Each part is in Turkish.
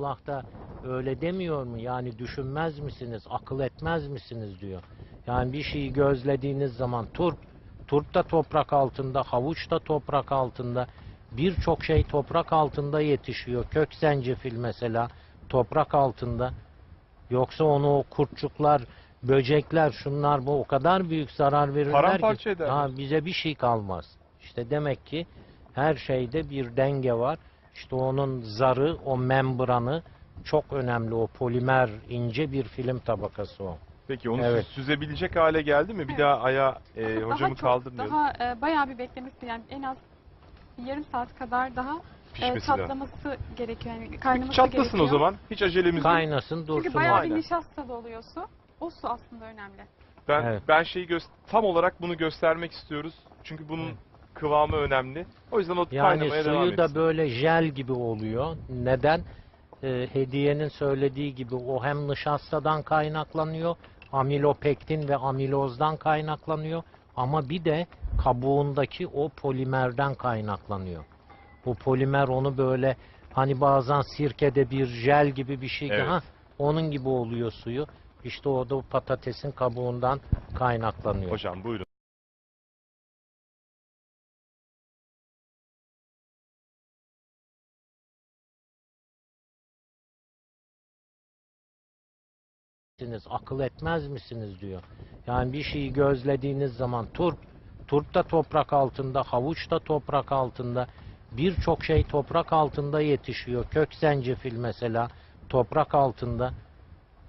Allah da öyle demiyor mu? Yani düşünmez misiniz, akıl etmez misiniz diyor. Yani bir şeyi gözlediğiniz zaman turp, turp da toprak altında, havuç da toprak altında, birçok şey toprak altında yetişiyor. Kök zencefil mesela toprak altında. Yoksa onu o kurtçuklar, böcekler, şunlar bu o kadar büyük zarar verirler Paramparça ki ederler. ha, bize bir şey kalmaz. İşte demek ki her şeyde bir denge var. İşte onun zarı, o membranı çok önemli. O polimer ince bir film tabakası o. Peki onu Evet. süzebilecek hale geldi mi? Bir Evet. daha aya e, daha hocamı çok, kaldırmayalım. Daha e, bayağı bir beklemesi yani en az bir yarım saat kadar daha e, Pişmesi lazım. çatlaması gerekiyor. Yani Peki kaynaması çatlasın gerekiyor. o zaman. Hiç acelemiz yok. Kaynasın dursun Çünkü bayağı Aynen. bir nişastalı oluyor su. O su aslında önemli. Ben Evet. ben şeyi gö- tam olarak bunu göstermek istiyoruz. Çünkü bunun Evet. Kıvamı önemli. O yüzden o Yani kaynamaya devam suyu da böyle jel gibi oluyor. Neden? Ee, hediyenin söylediği gibi o hem nişastadan kaynaklanıyor, amilopektin ve amilozdan kaynaklanıyor ama bir de kabuğundaki o polimerden kaynaklanıyor. Bu polimer onu böyle hani bazen sirkede bir jel gibi bir şey Evet. ha onun gibi oluyor suyu. İşte o da patatesin kabuğundan kaynaklanıyor. Hocam buyurun. Misiniz, akıl etmez misiniz diyor. Yani bir şeyi gözlediğiniz zaman turp, turp da toprak altında, havuç da toprak altında, birçok şey toprak altında yetişiyor. Kök zencefil mesela toprak altında.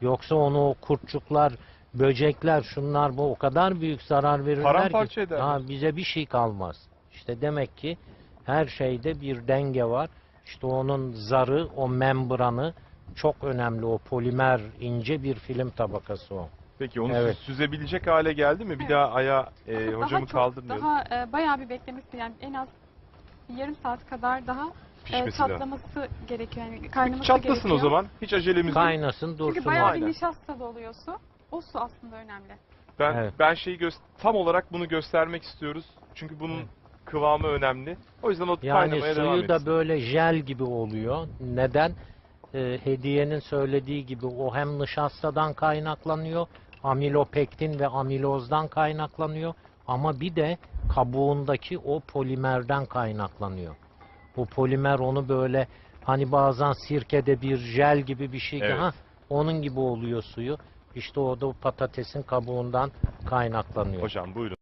Yoksa onu o kurtçuklar, böcekler, şunlar bu o kadar büyük zarar verirler Paramparça ki ha, bize bir şey kalmaz. İşte demek ki her şeyde bir denge var. İşte onun zarı, o membranı çok önemli. O polimer ince bir film tabakası o. Peki onu Evet. süzebilecek hale geldi mi? Bir Evet. daha aya e, daha hocamı çok, kaldırmayalım. Daha e, bayağı bir beklemesi yani en az bir yarım saat kadar daha e, Pişmesi lazım. çatlaması gerekiyor. Yani kaynaması çatlasın gerekiyor. o zaman. Hiç acelemiz yok. Kaynasın dursun. Çünkü bayağı bir Aynen. nişastalı oluyor su. O su aslında önemli. Ben Evet. ben şeyi gö- tam olarak bunu göstermek istiyoruz. Çünkü bunun Evet. kıvamı önemli. O yüzden o Yani kaynamaya devam suyu da etsin. böyle jel gibi oluyor. Neden? Ee, hediyenin söylediği gibi o hem nişastadan kaynaklanıyor, amilopektin ve amilozdan kaynaklanıyor ama bir de kabuğundaki o polimerden kaynaklanıyor. Bu polimer onu böyle hani bazen sirkede bir jel gibi bir şey Evet. ha onun gibi oluyor suyu. İşte o da patatesin kabuğundan kaynaklanıyor. Hocam buyurun.